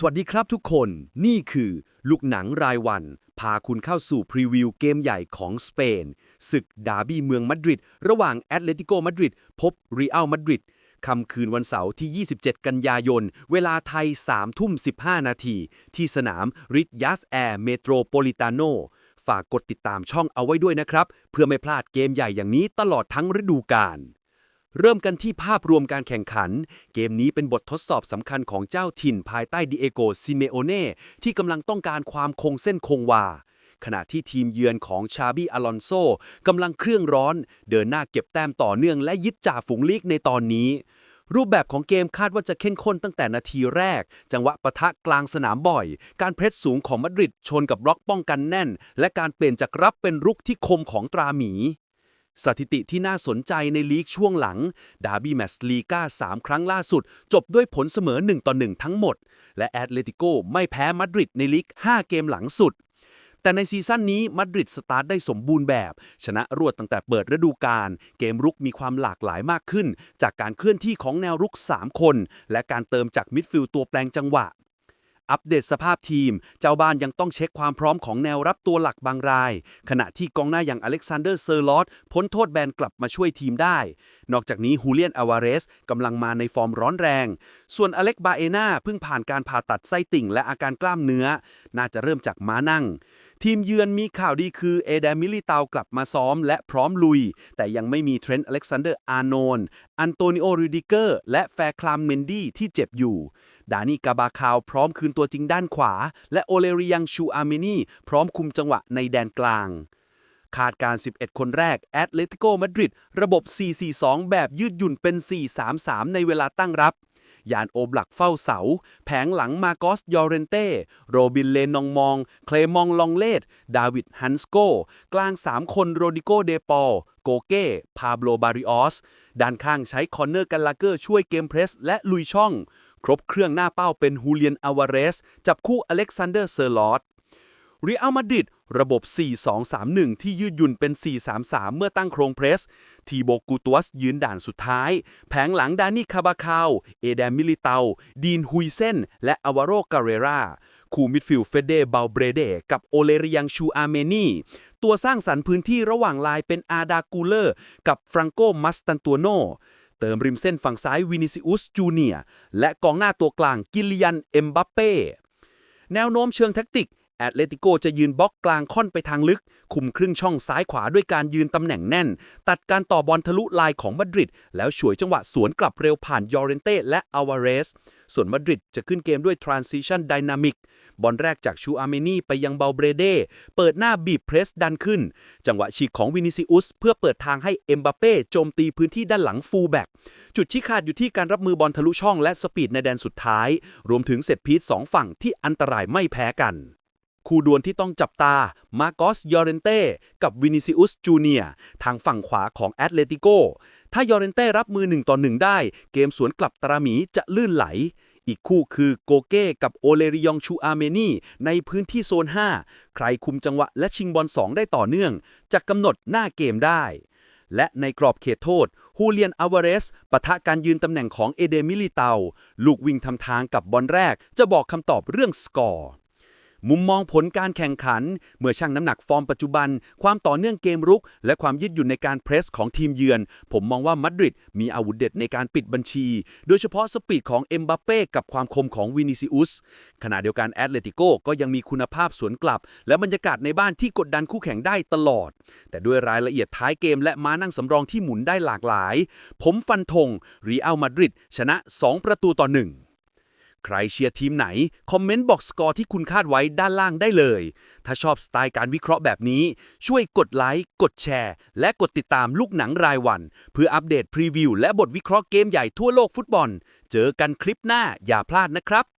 สวัสดีครับทุกคน นี่คือ ลูกหนังรายวัน พาคุณเข้าสู่พรีวิวเกมใหญ่ของสเปน ศึกดาร์บี้เมืองมาดริด ระหว่างแอตเลติโกมาดริดพบเรีอัลมาดริดค่ำคืนวันเสาร์ที่ 27 กันยายน เวลาไทย 3 ทุ่ม 15 นาที ที่สนามริดยัสแอร์เมโทรโพลิตาโนฝากกดติดตามช่องเอาไว้ด้วยนะครับ เพื่อไม่พลาดเกมใหญ่อย่างนี้ตลอดทั้งฤดูกาล เริ่มกันที่ภาพรวมการแข่งขัน เกมนี้เป็นบททดสอบสำคัญของเจ้าถิ่นภายใต้ดิเอโกซิเมโอเน่ที่กำลังต้องการความคงเส้นคงวา ขณะที่ทีมเยือนของชาบีอลอนโซกำลังเครื่องร้อน เดินหน้าเก็บแต้มต่อเนื่องและยึดจ่าฝูงลีกในตอนนี้ รูปแบบของเกมคาดว่าจะเข้มข้นตั้งแต่นาทีแรก จังหวะปะทะกลางสนามบ่อย การเพรสสูงของมาดริดชนกับบล็อกป้องกันแน่น และการเปลี่ยนจากรับเป็นรุกที่คมของตราหมี สถิติที่น่าสนใจในลีกช่วงหลัง ดาร์บี้แมตช์ลีกา3 ครั้งล่าสุด จบด้วยผลเสมอ 1 ต่อ 1 ทั้งหมด และแอตเลติโกไม่แพ้มาดริดในลีก 5 เกมหลังสุด แต่ในซีซั่นนี้มาดริดสตาร์ทได้สมบูรณ์แบบ ชนะรวดตั้งแต่เปิดฤดูกาล เกมรุกมีความหลากหลายมากขึ้น จากการเคลื่อนที่ของแนวรุก 3 คน และการเติมจากมิดฟิลด์ตัวแปลงจังหวะ อัปเดตสภาพทีม เจ้าบ้านยังต้องเช็คความพร้อมของแนวรับตัวหลักบางราย ขณะที่กองหน้าอย่างอเล็กซานเดอร์เซอร์ลอตพ้นโทษแบนกลับมาช่วยทีมได้ นอกจากนี้ฮูเลียนอาวาเรสกำลังมาในฟอร์มร้อนแรง ส่วนอเล็กบาเอนาเพิ่งผ่านการผ่าตัดไส้ติ่งและอาการกล้ามเนื้อ น่าจะเริ่มจากม้านั่ง ทีมเยือนมีข่าวดีคือเอเดมิลิตาวกลับมาซ้อมและพร้อมลุย แต่ยังไม่มีเทรนต์อเล็กซานเดอร์อาร์โนนอันโตนิโอรูดิเกอร์และแฟร์คลามเมนดี้ที่เจ็บอยู่ ดานี่กาบาคาวพร้อมคืนตัวจริงด้านขวา และโอเลริยังชูอาเมนีพร้อมคุมจังหวะในแดนกลางคาดการ 11 คนแรก แอตเลติโกมาดริด ระบบ 4-4-2 แบบยืดหยุ่นเป็น 4-3-3 ในเวลาตั้งรับ ยานโอบลักเฝ้าเสา แผงหลังมาโกสยอเรนเต้ โรบินเลนนองมอง เคลมองลองเลดดาวิด ฮันสโก กลาง 3 คนโรดิโก เดปอล โกเก้ พาโบลบาริออส ด้านข้างใช้คอนเนอร์กันลาเกอร์ช่วยเกมเพรส และลุยช่อง ครบเครื่องหน้าเป้าเป็นฮูเลียนอาวาเรส จับคู่อเล็กซานเดอร์เซอร์ลอตรีอัลมาดริดระบบ 4-2-3-1 ที่ยืดหยุ่นเป็น 4-3-3 เมื่อตั้งโครงเพรส ทีโบกูตัวสยืนด่านสุดท้าย แผงหลังดานี่คาบาคาว เอเดมิลิเตา ดีนฮุยเซน และอวาโรกาเรราคู่มิดฟิลด์เฟเดเบาเบรเด กับโอเลริยังชูอาเมนีตัวสร้างสรรค์พื้นที่ระหว่างลายเป็นอาดากูเลอร์ กับฟรังโกมัสตันตัวโน เติมริมเส้นฝั่งซ้ายวินิซิอุสจูเนียและกองหน้าตัวกลางกิลลิยันเอ็มบัปเป้ แนวโน้มเชิงแท็กติก แอตเลติโกจะยืนบล็อกกลางค่อนไปทางลึก คุมครึ่งช่องซ้ายขวาด้วยการยืนตำแหน่งแน่น ตัดการต่อบอลทะลุลายของมาดริด แล้วฉวยจังหวะสวนกลับเร็วผ่านยอเรนเต้และอาวาเรส ส่วนมาดริดจะขึ้นเกมด้วย transition dynamic บอลแรกจากชูอาเมนีไปยังเบาเบรเด เปิดหน้าบีบเพรสดันขึ้น จังหวะฉีกของวินิซิอุส เพื่อเปิดทางให้เอ็มบัปเป้โจมตีพื้นที่ด้านหลังฟูลแบ็กจุดชี้ขาดอยู่ที่การรับมือบอลทะลุช่องและสปีดในแดนสุดท้าย รวมถึงเซตพีซสองฝั่งที่อันตรายไม่แพ้กัน คู่ดวลที่ต้องจับตา มาโกสยอเรนเต้กับวินิซิอุสจูเนียทางฝั่งขวาของแอตเลติโก ถ้ายอเรนเต้รับมือ1ต่อ1ได้ เกมสวนกลับตราหมีจะลื่นไหล อีกคู่คือโกเก้กับโอเลริยองชูอาเมนีในพื้นที่โซน 5 ใครคุมจังหวะและชิงบอล2ได้ต่อเนื่องจะกำหนดหน้าเกมได้และในกรอบเขตโทษ ฮูเลียนอาวาเรสปะทะการยืนตำแหน่งของเอเดมิลิเตา ลูกวิ่งทำทางกับบอลแรกจะบอกคำตอบเรื่องสกอร์ มุมมองผลการแข่งขัน เมื่อชั่งน้ำหนักฟอร์มปัจจุบัน ความต่อเนื่องเกมรุก และความยืดหยุ่นในการเพรสของทีมเยือน ผมมองว่ามาดริดมีอาวุธเด็ดในการปิดบัญชี โดยเฉพาะสปีดของเอ็มบัปเป้กับความคมของวินิซิอุสขณะเดียวกันแอตเลติโกก็ยังมีคุณภาพสวนกลับ และบรรยากาศในบ้านที่กดดันคู่แข่งได้ตลอด แต่ด้วยรายละเอียดท้ายเกม และม้านั่งสำรองที่หมุนได้หลากหลาย ผมฟันธงรีอัลมาดริดชนะ 2 ประตูต่อหนึ่ง ใครเชียร์ทีมไหน คอมเมนต์บอกสกอร์ที่คุณคาดไว้ด้านล่างได้เลย ถ้าชอบสไตล์การวิเคราะห์แบบนี้ ช่วยกดไลค์ กดแชร์ และกดติดตามลูกหนังรายวัน เพื่ออัปเดตพรีวิวและบทวิเคราะห์เกมใหญ่ทั่วโลกฟุตบอล เจอกันคลิปหน้าอย่าพลาดนะครับ